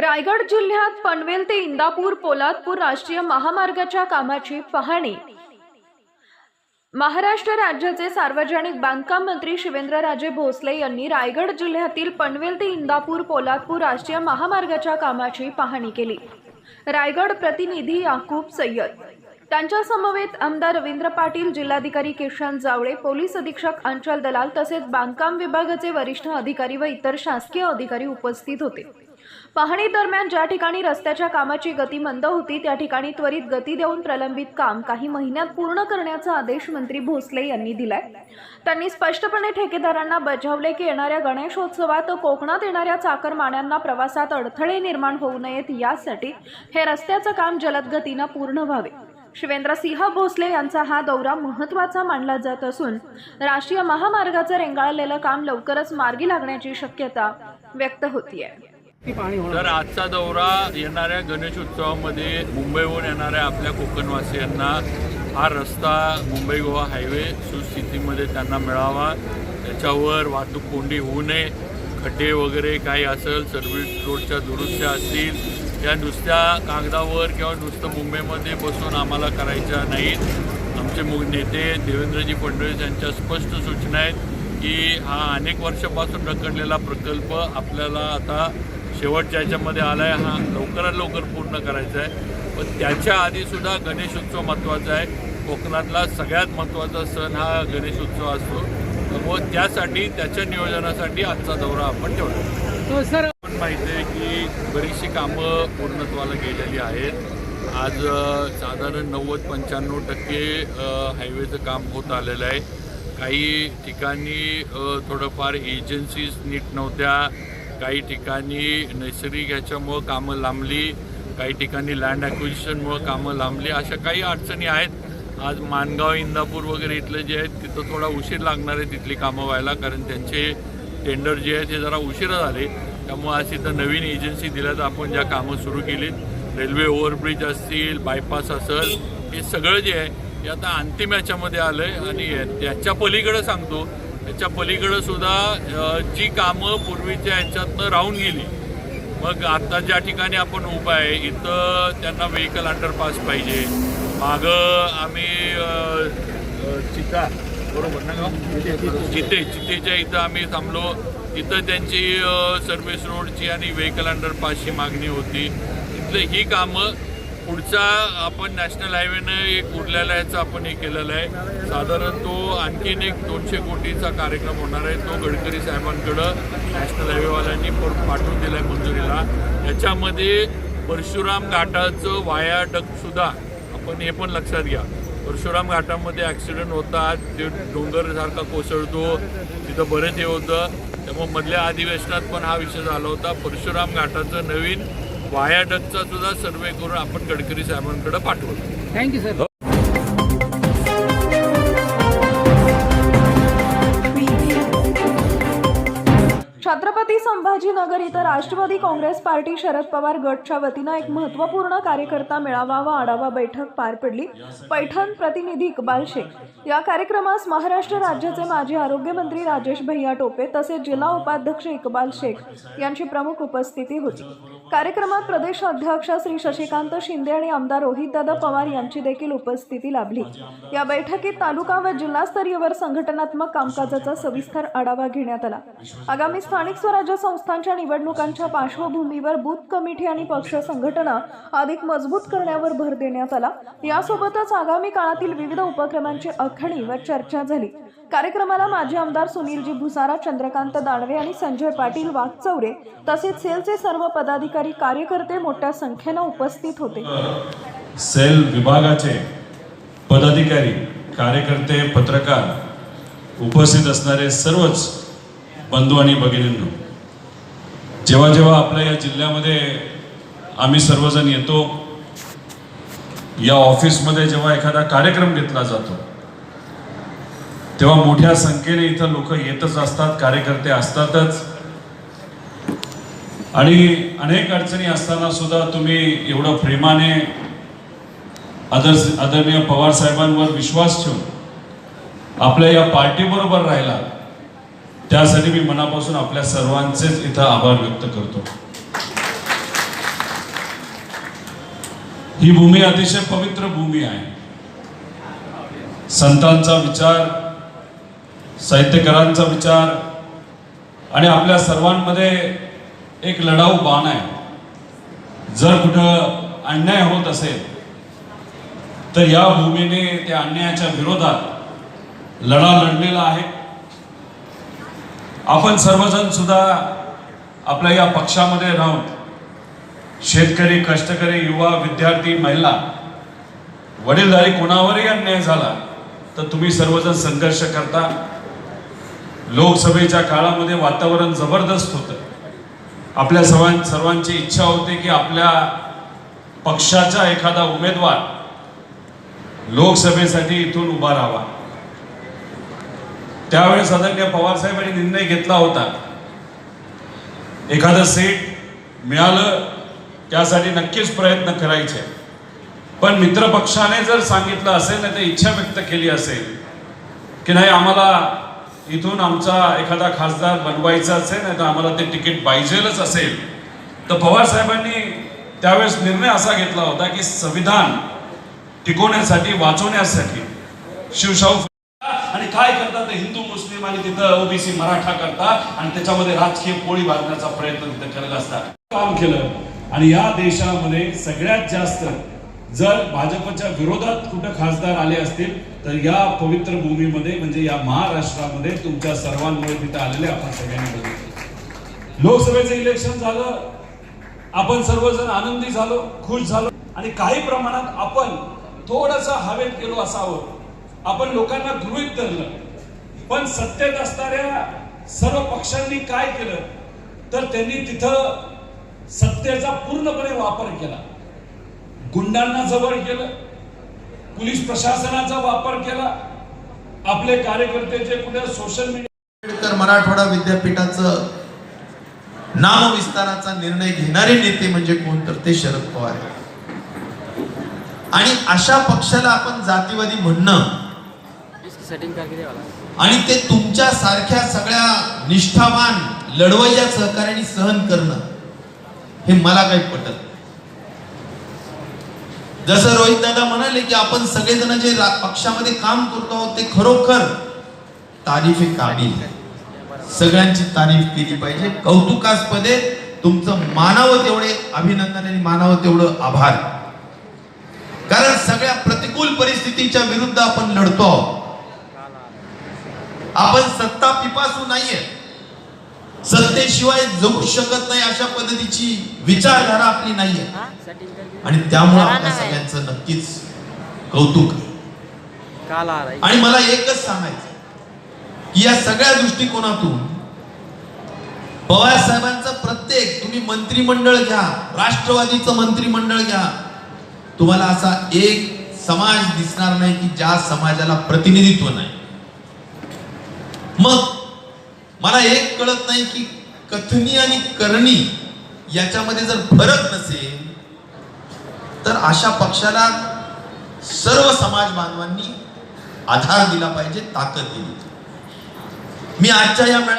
रायगड जिल्ह्यात पनवेल ते इंदापूर पोलादपूर राष्ट्रीय महामार्गाच्या कामाची पाहणी. महाराष्ट्र राज्याचे सार्वजनिक बांधकाम मंत्री शिवेंद्रराजे भोसले यांनी रायगड जिल्ह्यातील पनवेल ते इंदापूर पोलादपूर राष्ट्रीय महामार्गाच्या कामाची पाहणी केली. रायगड प्रतिनिधी याकूब सय्यद. त्यांच्या समवेत आमदार रवींद्र पाटील जिल्हाधिकारी किशन जावळे पोलीस अधीक्षक अंचल दलाल तसेच बांधकाम विभागाचे वरिष्ठ अधिकारी व इतर शासकीय अधिकारी उपस्थित होते. पाहणी दरम्यान ज्या ठिकाणी रस्त्याच्या कामाची गती मंद होती त्या ठिकाणी त्वरित गती देऊन प्रलंबित काम काही महिन्यात पूर्ण करण्याचा आदेश मंत्री भोसले यांनी दिलाय. त्यांनी स्पष्टपणे ठेकेदारांना बजावले की येणाऱ्या गणेशोत्सवात कोकणात येणाऱ्या चाकरमान्यांना प्रवासात अडथळे निर्माण होऊ नयेत यासाठी हे रस्त्याचं काम जलद गतीनं पूर्ण व्हावे. शिवेंद्रसिंह भोसले यांचा हा दौरा महत्त्वाचा मानला जात असून राष्ट्रीय महामार्गाचं रेंगाळलेलं काम लवकरच मार्गी लागण्याची शक्यता व्यक्त होतीये. तर आजचा दौरा येणाऱ्या गणेशोत्सवामध्ये मुंबईहून येणाऱ्या आपल्या कोकणवासियांना हा रस्ता मुंबई गोवा हायवे सुस्थितीमध्ये त्यांना मिळावा. त्याच्यावर वाहतूक कोंडी होऊ नये. खड्डे वगैरे काही असेल सर्व्हिस रोडच्या दुरुस्त्या असतील या नुसत्या कागदावर किंवा नुसतं मुंबईमध्ये बसून आम्हाला करायच्या नाहीत. आमचे मुख नेते देवेंद्रजी फडणवीस यांच्या स्पष्ट सूचना आहेत की हा अनेक वर्षापासून रखडलेला प्रकल्प आपल्याला आता शेवटच्या ह्याच्यामध्ये आला आहे हा. लवकरात लवकर पूर्ण करायचा आहे पण त्याच्या आधीसुद्धा गणेशोत्सव महत्त्वाचा आहे. कोकणातला सगळ्यात महत्त्वाचा सण हा गणेशोत्सव असतो. त्यामुळे त्यासाठी त्याच्या नियोजनासाठी आजचा दौरा आपण ठेवला. हो सर. पण माहिती आहे की बरीचशी कामं पूर्णत्वाला गेलेली आहेत. आज साधारण नव्वद पंच्याण्णव टक्के हायवेचं काम होत आलेलं आहे. काही ठिकाणी थोडंफार एजन्सीज नीट नव्हत्या. काही ठिकाणी नैसर्गिक ह्याच्यामुळं कामं लांबली काही ठिकाणी लँड ॲक्विजिशनमुळं कामं लांबली अशा काही अडचणी आहेत. आज मानगाव इंदापूर वगैरे इथले जे आहेत तिथं थोडा उशीर लागणार आहे तिथली कामं व्हायला कारण त्यांचे टेंडर जे आहेत ते जरा उशिरा झाले. त्यामुळे आज तिथं नवीन एजन्सी दिल्या तर आपण ज्या कामं सुरू केलीत. रेल्वे ओव्हरब्रिज असतील बायपास असेल हे सगळं जे आहे हे आता अंतिम याच्यामध्ये आलं आहे आणि त्याच्या पलीकडं सांगतो त्याच्या पलीकडं सुद्धा जी कामं पूर्वीच्या ह्याच्यातनं राहून गेली मग आता ज्या ठिकाणी आपण उभा आहे इथं त्यांना व्हेकल अंडरपास पाहिजे. मागं आम्ही चिता बरोबर ना गाव? चिते चितेच्या इथं आम्ही थांबलो. इथं त्यांची सर्व्हिस रोडची आणि व्हेकल अंडरपासची मागणी होती. इथलं ही कामं पुढचा आपण नॅशनल हायवेनं एक उरलेला याचं आपण हे केलेलं आहे. साधारण तो आणखीन एक दोनशे कोटीचा कार्यक्रम होणार आहे. तो गडकरी साहेबांकडं नॅशनल हायवेवाल्यांनी पाठवून दिला आहे मंजुरीला. याच्यामध्ये परशुराम घाटाचं वायाडकसुद्धा आपण हे पण लक्षात घ्या. परशुराम घाटामध्ये ॲक्सिडेंट होतात ते डोंगरसारखा कोसळतो. तिथं बरेच हे होतं. त्यामुळे मधल्या अधिवेशनात पण हा विषय झाला होता. परशुराम घाटाचं नवीन वायाडकचा सुद्धा सर्वे करून आपण गडकरी साहेबांकडे पाठवतो थँक्यू सर छत्रपती संभाजीनगर इथं राष्ट्रवादी काँग्रेस पार्टी शरद पवार गटच्या वतीनं एक महत्त्वपूर्ण कार्यकर्ता मेळावा व आढावा बैठक पार पडली. पैठण प्रतिनिधी इक्बाल शेख. या कार्यक्रमास महाराष्ट्र राज्याचे माजी आरोग्यमंत्री राजेश भैया टोपे तसेच जिल्हा उपाध्यक्ष इक्बाल शेख यांची प्रमुख उपस्थिती होती. कार्यक्रमात प्रदेश अध्यक्ष श्री शशिकांत शिंदे आणि आमदार रोहितदादा पवार यांची देखील उपस्थिती लाभली. या बैठकीत तालुका व जिल्हास्तरीयवर संघटनात्मक कामकाजाचा सविस्तर आढावा घेण्यात आला. आगामी स्थानिक स्वराज्य संस्थांच्या निवडणुकांच्या पार्श्वभूमीवर बूथ कमिटी आणि पक्ष संघटना अधिक मजबूत करण्यावर भर देण्यात आला. यासोबतच आगामी काळातील विविध उपक्रमांची अखणी व चर्चा झाली. कार्यक्रमाला माजी आमदार सुनीलजी भुसारा चंद्रकांत दानवे आणि संजय पाटील वाघचौरे तसेच सेलचे सर्व पदाधिकारी कार्यकर्ते मोठ्या संख्येनं उपस्थित होते. सेल विभागाचे पदाधिकारी कार्यकर्ते पत्रकार उपस्थित असणारे सर्वच बंधू आणि भगिनींनो जेव्हा जेव्हा आपल्या या जिल्ह्यामध्ये आम्ही सर्वजण येतो या ऑफिसमध्ये जेव्हा एखादा कार्यक्रम घेतला जातो तेव्हा मोठ्या संख्येने इथं लोक येतच असतात कार्यकर्ते असतातच. आणि अनेक अडचणी असताना सुद्धा तुम्ही एवढं प्रेमाने आदर आदरणीय पवार साहेबांवर विश्वास ठेवून आपल्या या पार्टीबरोबर राहिला त्यासाठी मी मनापासून आपल्या सर्वांचेच इथं आभार व्यक्त करतो. ही भूमी अतिशय पवित्र भूमी आहे. संतांचा विचार साहित्यकारांचा विचार आणि आपल्या सर्वांमध्ये एक लढाऊ बाण आहे. जर कुठं अन्याय होत असेल तर या भूमीने त्या अन्यायाच्या विरोधात लढा लढलेला आहे. आपण सर्वजण सुद्धा आपल्या या पक्षामध्ये राहून शेतकरी कष्टकरी युवा विद्यार्थी महिला वडीलधारी कोणावरही अन्याय झाला तर तुम्ही सर्वजण संघर्ष करता. लोकसभेच्या काळामध्ये वातावरण जबरदस्त होतं. आपल्या सर्वां सर्वांची इच्छा होती की आपल्या पक्षाचा एखादा उमेदवार लोकसभेसाठी इथून उभा राहावा. त्यावेळेस आदरणीय पवार साहेबांनी निर्णय घेतला होता. एखादं सीट मिळालं त्यासाठी नक्कीच प्रयत्न करायचे. पण मित्रपक्षाने जर सांगितलं असेल नाही तर इच्छा व्यक्त केली असेल की नाही आम्हाला इथून आमचा एखादा खासदार बनवायचा असेल नाही तर आम्हाला ते तिकीट पाहिजेलच असेल तर पवार साहेबांनी त्यावेळेस निर्णय असा घेतला होता की संविधान टिकवण्यासाठी वाचवण्यासाठी शिवशाहू काय करतात हिंदू मुस्लिम आणि तिथं ओबीसी मराठा करतात आणि त्याच्यामध्ये राजकीय पोळी बांधण्याचा प्रयत्न तिथं करत असतात. काम केलं. आणि या देशामध्ये सगळ्यात जास्त जर भाजपच्या विरोधात कुठं खासदार आले असतील तर या पवित्र भूमीमध्ये म्हणजे या महाराष्ट्रामध्ये तुमच्या सर्वांमुळे तिथं आलेले आपण सगळ्यांनी बघितले. लोकसभेचं इलेक्शन झालं. आपण सर्वजण आनंदी झालो खुश झालो. आणि काही प्रमाणात आपण थोडस हवेत गेलो असावं. आपण लोकांना गृहित धरलं. पण सत्तेत असणाऱ्या सर्व पक्षांनी काय केलं? तर त्यांनी तिथं सत्तेचा पूर्णपणे वापर केला. गुंडांना जवळ केलं पोलीस प्रशासनाचा वापर केला. आपले कार्यकर्ते जे कुठे सोशल मीडिया मराठवाडा विद्यापीठाचं नामविस्ताराचा निर्णय घेणारे नेते म्हणजे कोण तर ते शरद पवार. आणि अशा पक्षाला आपण जातीवादी म्हणणं सेटिंग आणि ते तुमच्या सारख्या सगळ्या निष्ठावान लढवय्या सहकार्याने सहन करणं हे मला काही पटत जसं रोहित दादा म्हणाले की आपण सगळेजण जे पक्षामध्ये काम करतो आहोत ते खरोखर तारीफ काबिल आहे सगळ्यांची तारीफ केली पाहिजे. कौतुकास्पदे तुमचं मानावं तेवढे अभिनंदन आणि मानावं तेवढं आभार. कारण सगळ्या प्रतिकूल परिस्थितीच्या विरुद्ध आपण लढतो आहोत. आपण सत्ता पिपासू नाहीये. सत्तेशिवाय जगू शकत नाही अशा पद्धतीची विचारधारा आपली नाहीये. आणि त्यामुळे आपल्या। सगळ्यांचं नक्कीच कौतुक. आणि मला एकच सांगायचं की या सगळ्या दृष्टिकोनातून पवार साहेबांचं प्रत्येक तुम्ही मंत्रिमंडळ घ्या राष्ट्रवादीचं मंत्रिमंडळ घ्या. तुम्हाला असा एक समाज दिसणार नाही की ज्या समाजाला प्रतिनिधित्व नाही. मग मला एक कळत नाही की कथनी आणि करणी याच्यामध्ये जर फरक नसेल तर अशा पक्षाला सर्व समाज बांधवांनी आधार दिला पाहिजे ताकद दिली मी आजच्या या मेळा